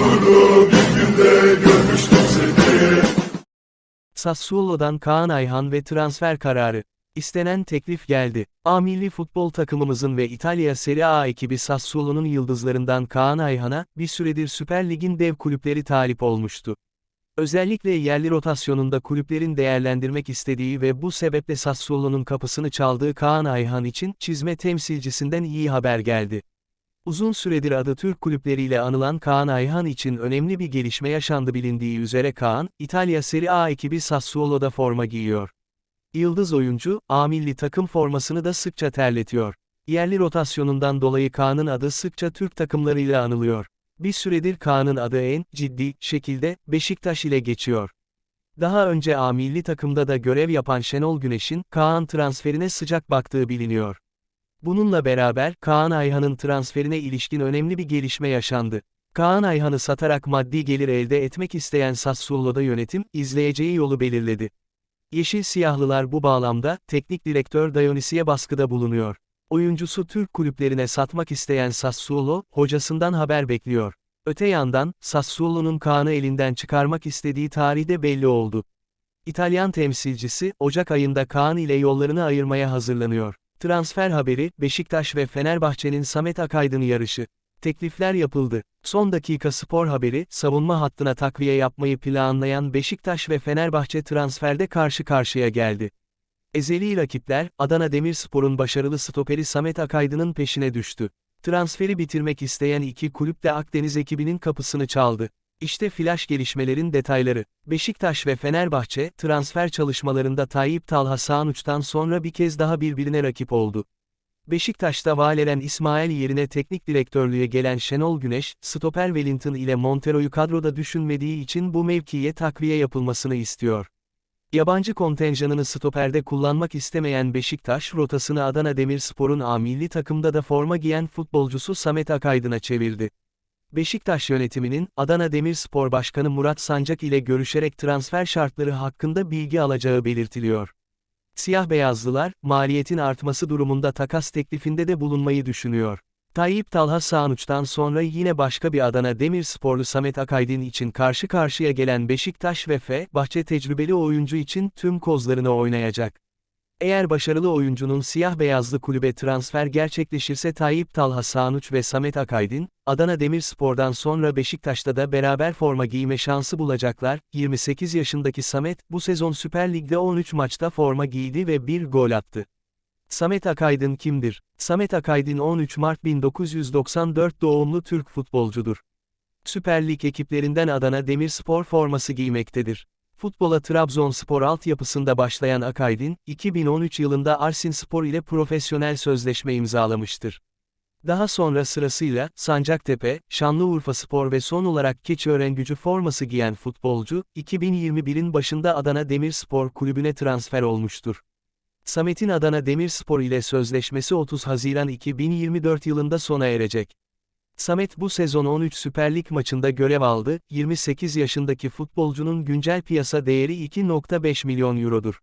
Yağmurlu bir günde görmüştüm seni Sassuolo'dan Kaan Ayhan ve transfer kararı. İstenen teklif geldi. A milli futbol takımımızın ve İtalya Serie A ekibi Sassuolo'nun yıldızlarından Kaan Ayhan'a, bir süredir Süper Lig'in dev kulüpleri talip olmuştu. Özellikle yerli rotasyonunda kulüplerin değerlendirmek istediği ve bu sebeple Sassuolo'nun kapısını çaldığı Kaan Ayhan için çizme temsilcisinden iyi haber geldi. Uzun süredir adı Türk kulüpleriyle anılan Kaan Ayhan için önemli bir gelişme yaşandı bilindiği üzere Kaan, İtalya Serie A ekibi Sassuolo'da forma giyiyor. Yıldız oyuncu, A milli takım formasını da sıkça terletiyor. Yerli rotasyonundan dolayı Kaan'ın adı sıkça Türk takımlarıyla anılıyor. Bir süredir Kaan'ın adı en ciddi şekilde Beşiktaş ile geçiyor. Daha önce A milli takımda da görev yapan Şenol Güneş'in Kaan transferine sıcak baktığı biliniyor. Bununla beraber Kaan Ayhan'ın transferine ilişkin önemli bir gelişme yaşandı. Kaan Ayhan'ı satarak maddi gelir elde etmek isteyen Sassuolo'da yönetim, izleyeceği yolu belirledi. Yeşil Siyahlılar bu bağlamda, teknik direktör Dionisi'ye baskıda bulunuyor. Oyuncusu Türk kulüplerine satmak isteyen Sassuolo, hocasından haber bekliyor. Öte yandan, Sassuolo'nun Kaan'ı elinden çıkarmak istediği tarih de belli oldu. İtalyan temsilcisi, Ocak ayında Kaan ile yollarını ayırmaya hazırlanıyor. Transfer haberi, Beşiktaş ve Fenerbahçe'nin Samet Akaydın yarışı. Teklifler yapıldı. Son dakika spor haberi, savunma hattına takviye yapmayı planlayan Beşiktaş ve Fenerbahçe transferde karşı karşıya geldi. Ezeli rakipler, Adana Demirspor'un başarılı stoperi Samet Akaydın'ın peşine düştü. Transferi bitirmek isteyen iki kulüp de Akdeniz ekibinin kapısını çaldı. İşte flash gelişmelerin detayları. Beşiktaş ve Fenerbahçe, transfer çalışmalarında Tayyip Talha Sağnuç'tan sonra bir kez daha birbirine rakip oldu. Beşiktaş'ta Valeren İsmail yerine teknik direktörlüğe gelen Şenol Güneş, stoper Wellington ile Montero'yu kadroda düşünmediği için bu mevkiye takviye yapılmasını istiyor. Yabancı kontenjanını stoperde kullanmak istemeyen Beşiktaş rotasını Adana Demirspor'un A takımda da forma giyen futbolcusu Samet Akaydın'a çevirdi. Beşiktaş yönetiminin, Adana Demirspor Başkanı Murat Sancak ile görüşerek transfer şartları hakkında bilgi alacağı belirtiliyor. Siyah-beyazlılar, maliyetin artması durumunda takas teklifinde de bulunmayı düşünüyor. Tayyip Talha Sağnuç'tan sonra yine başka bir Adana Demirsporlu Samet Akaydın için karşı karşıya gelen Beşiktaş ve F. Bahçe tecrübeli oyuncu için tüm kozlarını oynayacak. Eğer başarılı oyuncunun siyah-beyazlı kulübe transfer gerçekleşirse Tayyip Talha Sanuç ve Samet Akaydın, Adana Demirspor'dan sonra Beşiktaş'ta da beraber forma giyme şansı bulacaklar. 28 yaşındaki Samet, bu sezon Süper Lig'de 13 maçta forma giydi ve bir gol attı. Samet Akaydın kimdir? Samet Akaydın 13 Mart 1994 doğumlu Türk futbolcudur. Süper Lig ekiplerinden Adana Demirspor forması giymektedir. Futbola Trabzonspor altyapısında başlayan Akaydın, 2013 yılında Arsinspor ile profesyonel sözleşme imzalamıştır. Daha sonra sırasıyla, Sancaktepe, Şanlıurfaspor ve son olarak Keçiören forması giyen futbolcu, 2021'in başında Adana Demirspor kulübüne transfer olmuştur. Samet'in Adana Demirspor ile sözleşmesi 30 Haziran 2024 yılında sona erecek. Samet bu sezon 13 Süper Lig maçında görev aldı, 28 yaşındaki futbolcunun güncel piyasa değeri 2.5 milyon eurodur.